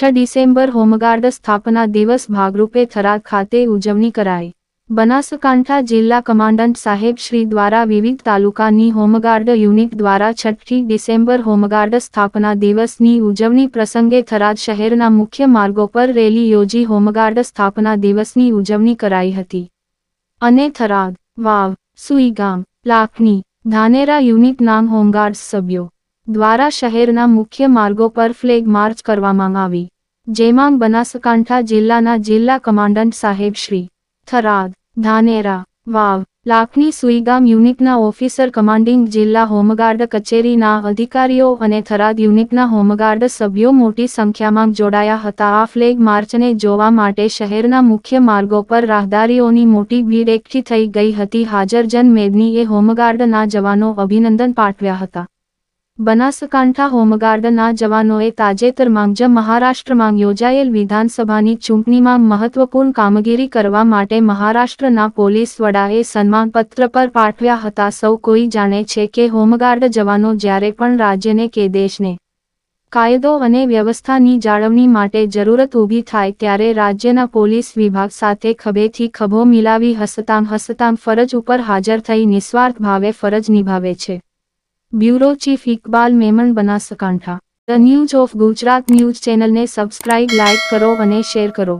છ December home guard સ્થાપના દિવસ ભાગરૂપે થરાદ ખાતે ઉજવણી કરાઈ. બનાસકાંઠા જિલ્લા કમાન્ડન્ટ સાહેબ શ્રી દ્વારા વિવિધ તાલુકાની હોમગાર્ડ યુનિટ દ્વારા છઠ્ઠી ડિસેમ્બર હોમગાર્ડ સ્થાપના દિવસની ઉજવણી પ્રસંગે થરાદ શહેરના મુખ્ય માર્ગો પર રેલી યોજી હોમગાર્ડ સ્થાપના દિવસની ઉજવણી કરાઈ હતી. અને થરાદ, વાવ, સુઈગામ, લાખની, ધાનેરા યુનિટ નામ હોમગાર્ડ્સ સભ્યો દ્વારા શહેરના મુખ્ય માર્ગો પર ફ્લેગ માર્ચ કરવામાં આવી. જેમાં બનાસકાંઠા જિલ્લાના જિલ્લા કમાન્ડન્ટ સાહેબ શ્રી થરાદ, ધાનેરા, વાવ, લાખની સુઈગામ યુનિટના ઓફિસર કમાન્ડિંગ જિલ્લા હોમગાર્ડ કચેરીના અધિકારીઓ અને થરાદ યુનિટના હોમગાર્ડ સભ્યો મોટી સંખ્યામાં જોડાયા હતા. આ ફ્લેગ માર્ચને જોવા માટે શહેરના મુખ્ય માર્ગો પર રાહદારીઓની મોટી ભીડ એકઠી થઈ ગઈ હતી. હાજર જનમેદનીએ હોમગાર્ડના જવાનો અભિનંદન પાઠવ્યા હતા. બનાસકાંઠા હોમગાર્ડના જવાનોએ તાજેતરમાં જ મહારાષ્ટ્રમાં યોજાયેલ વિધાનસભાની ચૂંટણીમાં મહત્વપૂર્ણ કામગીરી કરવા માટે મહારાષ્ટ્રના પોલીસ વડાએ સન્માનપત્ર પર પાઠવ્યા હતા. સૌ કોઈ જાણે છે કે હોમગાર્ડ જવાનો જ્યારે પણ રાજ્યને કે દેશને કાયદો અને વ્યવસ્થાની જાળવણી માટે જરૂરત ઊભી થાય ત્યારે રાજ્યના પોલીસ વિભાગ સાથે ખભેથી ખભો મિલાવી હસતામ હસતામ ફરજ ઉપર હાજર થઈ નિસ્વાર્થ ભાવે ફરજ નિભાવે છે. Bureau chief Iqbal Memon Banaskantha the news of Gujarat news ચેનલને સબસ્ક્રાઇબ, લાઇક કરો અને શેર કરો.